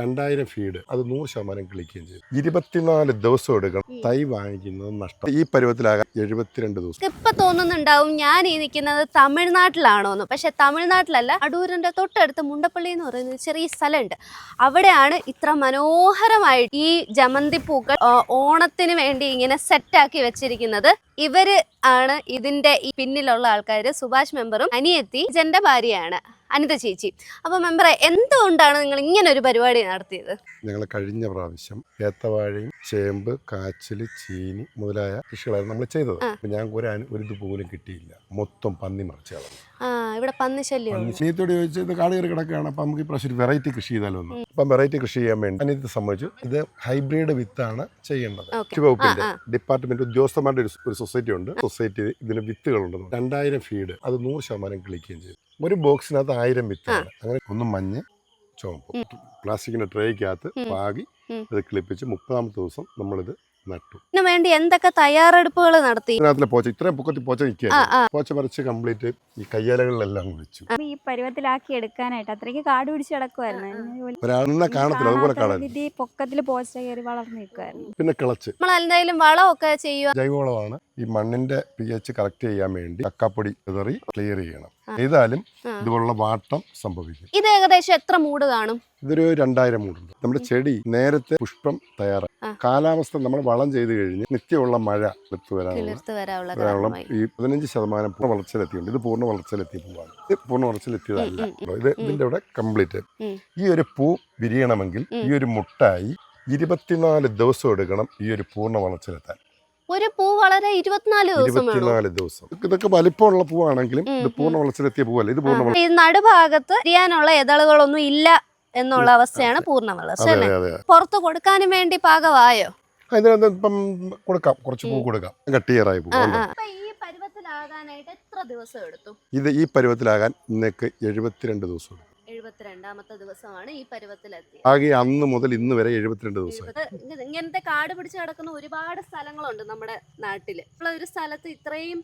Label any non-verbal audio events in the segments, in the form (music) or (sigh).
രണ്ടായിരം ഫീഡ് അത് നൂറ് ശതമാനം കിളിക്കുകയും ചെയ്യും ഇരുപത്തിനാല് ദിവസം എടുക്കണം. തൈ വാങ്ങിക്കുന്നത് നഷ്ടം. ഈ പരുവത്തിലാകാൻ എഴുപത്തിരണ്ട് ദിവസം. ഇപ്പൊ തോന്നുന്നുണ്ടാവും ഞാൻ ഈ നിൽക്കുന്നത് തമിഴ്നാട്ടിലാണോ എന്ന് പക്ഷെ തമിഴ്നാട്ടിലല്ല അടൂരിന്റെ തൊട്ടടുത്ത് മുണ്ടപ്പള്ളി എന്ന് പറയുന്ന ചെറിയ സ്ഥലമുണ്ട്. അവിടെയാണ് ഇത്ര മനോഹരമായിട്ട് ഈ ജമന്തി പൂക്കൾ ഓണത്തിന് വേണ്ടി ഇങ്ങനെ സെറ്റാക്കി വെച്ചിരിക്കുന്നത്. ഇവർ ആണ് ഇതിന്റെ ഈ പിന്നിലുള്ള ആൾക്കാർ സുഭാഷ് മെമ്പറും അനിയത്തി ജന്റെ ഭാര്യയാണ് അനിത ചേച്ചി. അപ്പൊ മെമ്പറെ എന്തുകൊണ്ടാണ് നിങ്ങൾ ഇങ്ങനെ ഒരു പരിപാടി നടത്തിയത്? ഞങ്ങൾ കഴിഞ്ഞ പ്രാവശ്യം ഏത്തവാഴയും ചേമ്പ് കാച്ചിൽ ചീനി മുതലായ കൃഷികളായിരുന്നു നമ്മൾ ചെയ്തത്. ഞാൻ ഒരു ഒരു ഇത് പോലും കിട്ടിയില്ല. മൊത്തം പന്നി മറിച്ച് കളഞ്ഞു ഇവിടെ പന്നി ശല്യം നീത്തോട് ഇത് കാട് കയറി കിടക്കുകയാണ്. അപ്പം നമുക്ക് ഈ പ്രാവശ്യം വെറൈറ്റി കൃഷി ചെയ്താലോ അപ്പം വെറൈറ്റി കൃഷി ചെയ്യാൻ വേണ്ടി അനിത് സംബന്ധിച്ചു. ഇത് ഹൈബ്രിഡ് വിത്താണ് ചെയ്യേണ്ടത്. കൃഷി വകുപ്പിന്റെ ഡിപ്പാർട്ട്മെന്റ് ഉദ്യോഗസ്ഥന്മാരുടെ ഒരു സൊസൈറ്റി ഉണ്ട്. സൊസൈറ്റി ഇതിന് വിത്തുകളുണ്ട് രണ്ടായിരം ഫീഡ് അത് നൂറ് ശതമാനം കിളിക്കുകയും ചെയ്യും ഒരു ബോക്സിനകത്ത് ആയിരം വിത്താണ്. അങ്ങനെ ഒന്ന് മഞ്ഞ് ചുവപ്പ്. പ്ലാസ്റ്റിക്കിന്റെ ട്രേക്കകത്ത് പാകി. ഇത് കിളിപ്പിച്ച് മുപ്പതാമത്തെ ദിവസം നമ്മളിത് നട്ടു. ഇതിനു വേണ്ടി എന്തൊക്കെ തയ്യാറെടുപ്പുകൾ നടത്തി? ഇതിനകത്തിലെ പോച്ച ഇത്രയും പൊക്കത്തിൽ പോച്ച ആ നിൽക്കുകയാണ് പോച്ച പറിച്ച് കംപ്ലീറ്റ് ഈ കയ്യാലകളിലെല്ലാം വെച്ചു ഈ പരുവത്തിലാക്കി എടുക്കാനായിട്ട് അത്രയ്ക്ക് കാട് പിടിച്ച് കിടക്കുമായിരുന്നു ഒരാൾ കാണത്തില്ല. അതുപോലെ കാണാൻ. ഈ പൊക്കത്തിൽ പോച്ച കയറി വളർന്നു നിൽക്കുമായിരുന്നു പിന്നെ കിളച്ച്. നമ്മൾ എന്തായാലും വളമൊക്കെ ചെയ്യുക ജൈവവളമാണ്. ഈ മണ്ണിന്റെ പി എച്ച് കറക്റ്റ് ചെയ്യാൻ വേണ്ടി കക്കാപ്പൊടി ഇതറി ക്ലിയർ ചെയ്യണം. ചെയ്താലും. ഇതുപോലുള്ള വാട്ടം സംഭവിക്കും. ഇത് ഏകദേശം എത്ര മൂട് കാണും? ഇതൊരു രണ്ടായിരം മൂടുണ്ട് നമ്മുടെ ചെടി നേരത്തെ പുഷ്പം തയ്യാറായി. ആ. കാലാവസ്ഥ നമ്മൾ വളം ചെയ്ത് കഴിഞ്ഞ് നിത്യമുള്ള മഴ എടുത്തു വരാനുള്ള ഈ പതിനഞ്ച് ശതമാനം പൂർണ വളർച്ചയിലെത്തിയുണ്ട് ഇത് പൂർണ വളർച്ചയിലെത്തിയ പൂവാണ്. ഇത് പൂർണ വളർച്ചയിലെത്തിയതല്ല. ഇത് ഇതിന്റെ ഇവിടെ കംപ്ലീറ്റ്. ഈ ഒരു പൂ വിരിയണമെങ്കിൽ ഈ ഒരു മുട്ടായി ഇരുപത്തിനാല് ദിവസം എടുക്കണം ഈ ഒരു പൂർണ വളർച്ചയിലെത്താൻ. ഒരു പൂ വളരെ ഇരുപത്തിനാല് ദിവസം വേണം? ഇരുപത്തിനാല് ദിവസം. ഇതൊക്കെ വലിപ്പമുള്ള പൂവാണെങ്കിലും ഇത് പൂർണ വളർച്ചയിലെത്തിയ പൂവല്ല? ഇത് പൂർണ ഈ നടുഭാഗത്ത് തിരിയാനുള്ള ഇതളുകളൊന്നും ഇല്ല എന്നുള്ള അവസ്ഥയാണ് പൂർണ വളർച്ച അല്ലേ? പുറത്ത് കൊടുക്കാനും വേണ്ടി പാകമായോ? ഇപ്പം കൊടുക്കാം. കുറച്ച് പൂ കൊടുക്കാം. കട്ടിയറായി പൂ ഇത് ഈ പരുവത്തിലാകാൻ ഇന്നേക്ക് എഴുപത്തിരണ്ട് ദിവസം. എഴുപത്തിരണ്ടാമത്തെ ദിവസമാണ് ഈ പരുവത്തിലെത്തിയത്. ആകെ അന്ന് മുതൽ ഇന്ന് വരെ എഴുപത്തിരണ്ട് ദിവസം. ഇങ്ങനത്തെ കാട് പിടിച്ച് കിടക്കുന്ന ഒരുപാട് സ്ഥലങ്ങളുണ്ട് നമ്മുടെ നാട്ടിൽ. ഉള്ള ഒരു സ്ഥലത്ത് ഇത്രയും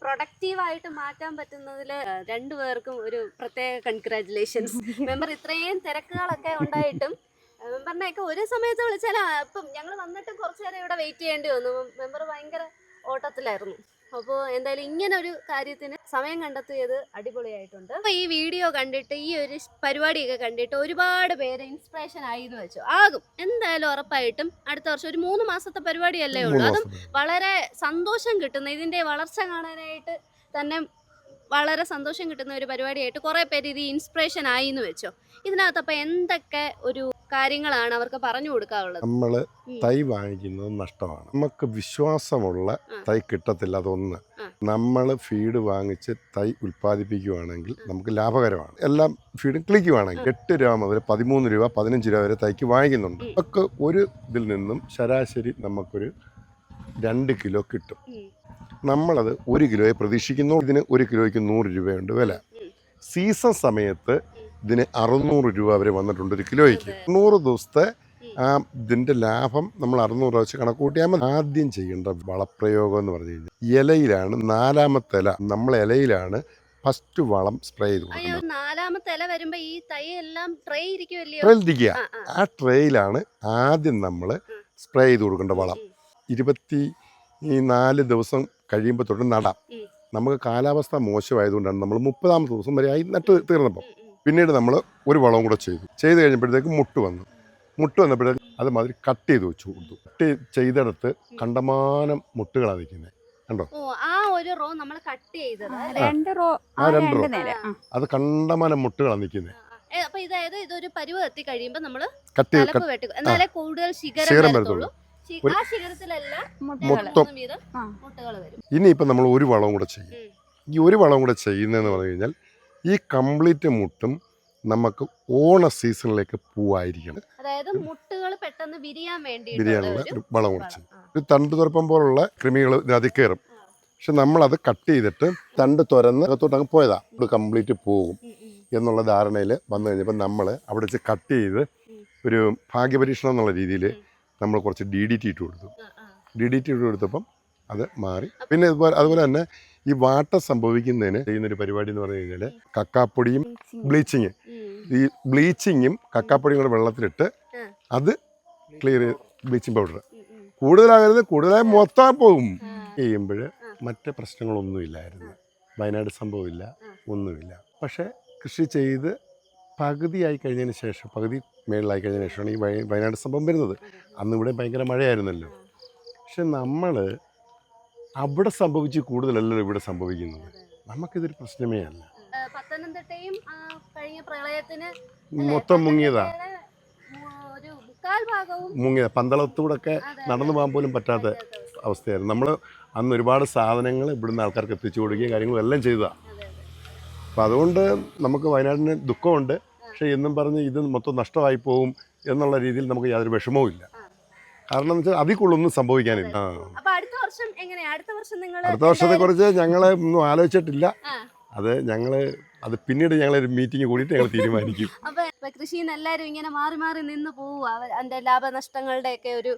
പ്രൊഡക്റ്റീവായിട്ട് മാറ്റാൻ പറ്റുന്നതിൽ രണ്ടുപേർക്കും ഒരു പ്രത്യേക കൺഗ്രാറ്റുലേഷൻസ് മെമ്പർ (laughs) ഇത്രയും തിരക്കുകളൊക്കെ ഉണ്ടായിട്ടും മെമ്പറിനെയൊക്കെ ഒരു സമയത്ത് വിളിച്ചാൽ ഇപ്പം ഞങ്ങൾ വന്നിട്ട് കുറച്ചു നേരം ഇവിടെ വെയിറ്റ് ചെയ്യേണ്ടി വന്നു. മെമ്പർ ഭയങ്കര ഓട്ടത്തിലായിരുന്നു. അപ്പോൾ എന്തായാലും ഇങ്ങനെ ഒരു കാര്യത്തിന് സമയം കണ്ടെത്തിയത് അടിപൊളിയായിട്ടുണ്ട്. അപ്പോൾ ഈ വീഡിയോ കണ്ടിട്ട് ഈ ഒരു പരിപാടിയൊക്കെ കണ്ടിട്ട് ഒരുപാട് പേര് ഇൻസ്പിറേഷൻ ആയി എന്ന് വെച്ചു. ആകും. എന്തായാലും ഉറപ്പായിട്ടും അടുത്ത വർഷം ഒരു മൂന്ന് മാസത്തെ പരിപാടിയല്ലേ ഉള്ളൂ. അതും വളരെ സന്തോഷം കിട്ടുന്ന ഇതിന്റെ വളർച്ച കാണാനായിട്ട് തന്നെ വളരെ സന്തോഷം കിട്ടുന്ന ഒരു പരിപാടിയായിട്ട് കുറെ പേര് ഇത് ഇൻസ്പിറേഷൻ ആയി എന്ന് വെച്ചോ. ഇതിനകത്ത് അപ്പൊ എന്തൊക്കെ ഒരു കാര്യങ്ങളാണ് അവർക്ക് പറഞ്ഞു കൊടുക്കാറുള്ളത്. നമ്മൾ തൈ വാങ്ങിക്കുന്നത് നഷ്ടമാണ്. നമുക്ക് വിശ്വാസമുള്ള തൈ കിട്ടത്തില്ല അതൊന്ന്. നമ്മൾ ഫീഡ് വാങ്ങിച്ച് തൈ ഉൽപ്പാദിപ്പിക്കുകയാണെങ്കിൽ നമുക്ക് ലാഭകരമാണ്. എല്ലാം ഫീഡ് ക്ലിക്കുവാണെങ്കിൽ എട്ട് രൂപ മുതൽ പതിമൂന്ന് രൂപ പതിനഞ്ച് രൂപ വരെ തൈക്ക് വാങ്ങിക്കുന്നുണ്ട്. ഒക്കെ ഒരു ഇതിൽ നിന്നും ശരാശരി നമുക്കൊരു രണ്ട് കിലോ കിട്ടും. നമ്മളത് ഒരു കിലോയെ പ്രതീക്ഷിക്കുന്നു. ഇതിന് ഒരു കിലോയ്ക്ക് നൂറ് രൂപയുണ്ട് വില. സീസൺ സമയത്ത് ഇതിന് അറുന്നൂറ് രൂപ വരെ വന്നിട്ടുണ്ട് ഒരു കിലോയ്ക്ക്. നൂറ് ദിവസത്തെ ആ ഇതിന്റെ ലാഭം നമ്മൾ അറുന്നൂറ് വെച്ച് കണക്ക് കൂട്ടിയാൽ മതി. ആദ്യം ചെയ്യേണ്ട വളപ്രയോഗം എന്ന് പറഞ്ഞു കഴിഞ്ഞാൽ ഇലയിലാണ് നാലാമത്തെ ഇല. നമ്മൾ ഇലയിലാണ് ഫസ്റ്റ് വളം സ്പ്രേ ചെയ്ത് കൊടുക്കുന്നത്. നാലാമത്തെ ഇല വരുമ്പോൾ ഈ തൈ എല്ലാം ട്രേ ആ, ട്രേയിലാണ് ആദ്യം നമ്മൾ സ്പ്രേ ചെയ്ത് കൊടുക്കേണ്ട വളം. ഇരുപത്തി ഈ നാല് ദിവസം കഴിയുമ്പോൾ തൊട്ട് നടാം. നമുക്ക് കാലാവസ്ഥ മോശമായതുകൊണ്ടാണ് നമ്മൾ മുപ്പതാമത്തെ ദിവസം വരെ ആയി നട്ട് തീർന്നപ്പോൾ. പിന്നീട് നമ്മൾ ഒരു വളവും കൂടെ ചെയ്തു. ചെയ്ത് കഴിഞ്ഞപ്പോഴത്തേക്ക് മുട്ട് വന്നു. മുട്ട് വന്നപ്പോഴത്തേക്ക് അത് മാതിരി കട്ട് ചെയ്ത് വെച്ചു കൊടുത്തു കട്ട് ചെയ്തെടുത്ത് കണ്ടമാനം മുട്ടുകളാണ് നിൽക്കുന്നത് കണ്ടോ? ഓ ആ ഒരു റോ നമ്മൾ കട്ട് ചെയ്തത് രണ്ട് റോ ആ, ആ രണ്ട് രണ്ട് റോ. അത് കണ്ടമാനം മുട്ടുകളാണ് നിൽക്കുന്നത് അപ്പൊ ഇതായത് ഇതൊരു പരുവ് എത്തി കഴിയുമ്പോ നമ്മൾ തലപ്പ് എന്നാലേ കൂടുതൽ ശിഖരം വരത്തുള്ളൂ. മൊത്തം. ഇനിയിപ്പം നമ്മൾ ഒരു വളവും കൂടെ ചെയ്യും. ഈ ഒരു വളം കൂടെ ചെയ്യുന്നതെന്ന് പറഞ്ഞു കഴിഞ്ഞാൽ ഈ കംപ്ലീറ്റ് മുട്ടും നമുക്ക് ഓണ സീസണിലേക്ക് പൂവായിരിക്കണം. അതായത് മുട്ടുകൾ പെട്ടെന്ന് വിരിയാൻ വേണ്ടി വിരിയാനുള്ള ഒരു വളം കൂടെ ചെയ്യും വളം. ആ. ഒരു തണ്ട് തുറപ്പം പോലുള്ള കൃമികൾ ഇതിനകത്ത് കയറും. പക്ഷെ നമ്മളത് കട്ട് ചെയ്തിട്ട് തണ്ട് തുറന്ന് അകത്തോട്ട് അങ്ങ് പോയതാ. ഇത് കംപ്ലീറ്റ് പോകും. എന്നുള്ള ധാരണയിൽ വന്നു കഴിഞ്ഞപ്പോൾ നമ്മൾ അവിടെ വെച്ച് കട്ട് ചെയ്ത് ഒരു ഭാഗ്യപരീക്ഷണം എന്നുള്ള രീതിയിൽ നമ്മൾ കുറച്ച് ഡി ഡി ടി ഇട്ട് കൊടുത്തു. ഡി ഡി ടി ഇട്ട് കൊടുത്തപ്പം അത് മാറി. പിന്നെ ഇതുപോലെ അതുപോലെ തന്നെ ഈ വാട്ട സംഭവിക്കുന്നതിന് ചെയ്യുന്നൊരു പരിപാടി എന്ന് പറഞ്ഞു കഴിഞ്ഞാൽ കക്കാപ്പൊടിയും ബ്ലീച്ചിങ്. ഈ ബ്ലീച്ചിങ്ങും കക്കാപ്പൊടിയും കൂടെ വെള്ളത്തിലിട്ട് അത് ക്ലിയർ ബ്ലീച്ചിങ് പൗഡർ. കൂടുതലാകരുത് കൂടുതലായി മൊത്തം പോകും. ചെയ്യുമ്പോൾ മറ്റ് പ്രശ്നങ്ങളൊന്നുമില്ലായിരുന്നു വയനാട് സംഭവമില്ല. ഒന്നുമില്ല. പക്ഷേ കൃഷി ചെയ്ത് പകുതിയായി കഴിഞ്ഞതിന് ശേഷം പകുതി മേളിലായി കഴിഞ്ഞതിന് ശേഷമാണ് ഈ വയ- വയനാട് സംഭവം വരുന്നത്. അന്ന് ഇവിടെ ഭയങ്കര മഴയായിരുന്നല്ലോ. പക്ഷെ നമ്മൾ അവിടെ സംഭവിച്ച് കൂടുതലല്ലല്ലോ ഇവിടെ സംഭവിക്കുന്നത്. നമുക്കിതൊരു പ്രശ്നമേ അല്ല. പത്തനംതിട്ടയും കഴിഞ്ഞ പ്രളയത്തിന് മൊത്തം മുങ്ങിയതാ. മുങ്ങിയ പന്തളത്തൂടൊക്കെ നടന്നു പോകാൻ പോലും പറ്റാത്ത അവസ്ഥയായിരുന്നു. നമ്മൾ അന്ന് ഒരുപാട് സാധനങ്ങൾ ഇവിടുന്ന് ആൾക്കാർക്ക് എത്തിച്ചു കൊടുക്കുകയും കാര്യങ്ങളും എല്ലാം ചെയ്തതാണ് അതെ, അതെ. അപ്പം അതുകൊണ്ട് നമുക്ക് വയനാടിന് ദുഃഖമുണ്ട്. പക്ഷേ എന്നും പറഞ്ഞ് ഇത് മൊത്തം നഷ്ടമായി പോകും എന്നുള്ള രീതിയിൽ നമുക്ക് യാതൊരു വിഷമവും ഇല്ല കാരണം എന്ന് വെച്ചാൽ അതിൽ കൂടുതലൊന്നും സംഭവിക്കാനില്ല. അടുത്ത വർഷത്തെ കുറിച്ച് ഞങ്ങൾ ഒന്നും ആലോചിച്ചിട്ടില്ല. അത് ഞങ്ങൾ അത് പിന്നീട് ഞങ്ങൾ ഒരു മീറ്റിംഗ് കൂടിയിട്ട് ഞങ്ങൾ തീരുമാനിക്കും. (laughs) അപ്പൊ കൃഷിയിൽ നിന്ന് എല്ലാവരും ഇങ്ങനെ മാറി മാറി നിന്ന് പോവുക അതിന്റെ ലാഭനഷ്ടങ്ങളുടെ ഒക്കെ ഒരു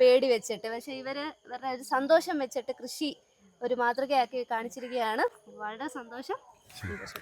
പേടി വെച്ചിട്ട്. പക്ഷെ ഇവർ ഇവരുടെ ഒരു സന്തോഷം വെച്ചിട്ട് കൃഷി ഒരു മാതൃകയാക്കി കാണിച്ചിരിക്കുകയാണ്. വളരെ സന്തോഷം. സന്തോഷം